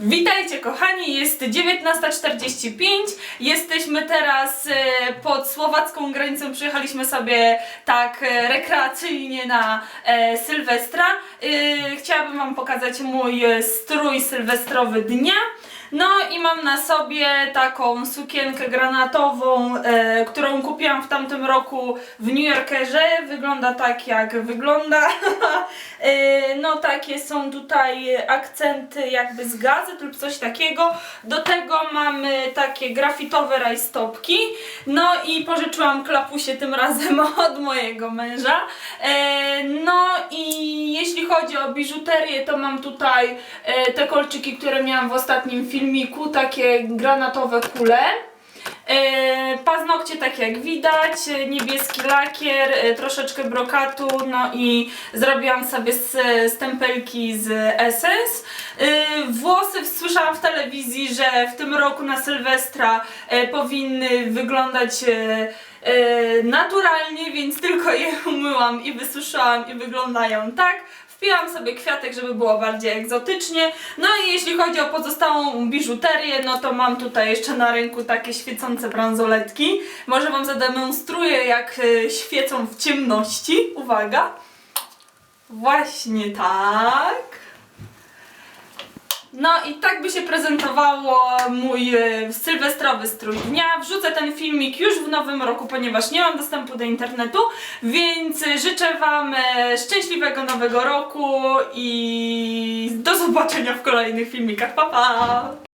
Witajcie kochani, jest 19.45. Jesteśmy teraz e, pod słowacką granicą. Przyjechaliśmy sobie tak e, rekreacyjnie na e, Sylwestra. Chciałabym Wam pokazać mój strój sylwestrowy dnia. No i mam na sobie taką sukienkę granatową, e, którą kupiłam w tamtym roku w New Yorkerze. Wygląda tak jak wygląda. E, no takie są tutaj akcenty jakby z gazet lub coś takiego. Do tego mamy takie grafitowe rajstopki. No i pożyczyłam klapusie tym razem od mojego męża. E, no i jeśli chodzi o biżuterię, to mam tutaj e, te kolczyki, które miałam w ostatnim filmiku, takie granatowe kule. E, Paznokcie tak jak widać, niebieski lakier, e, troszeczkę brokatu, no i zrobiłam sobie stempelki z Essence. Włosy słyszałam w telewizji, że w tym roku na Sylwestra e, powinny wyglądać naturalnie, więc tylko je umyłam i wysuszyłam i wyglądają tak. Wpiłam sobie kwiatek, żeby było bardziej egzotycznie. No i jeśli chodzi o pozostałą biżuterię, no to mam tutaj jeszcze na rynku takie świecące bransoletki. Może Wam zademonstruję, jak e, świecą w ciemności. Uwaga! Właśnie tak. No i tak by się prezentowało mój e, sylwestrowy strój dnia. Wrzucę ten filmik już w nowym roku, ponieważ nie mam dostępu do internetu, więc życzę Wam e, szczęśliwego nowego roku i do zobaczenia w kolejnych filmikach. Pa pa!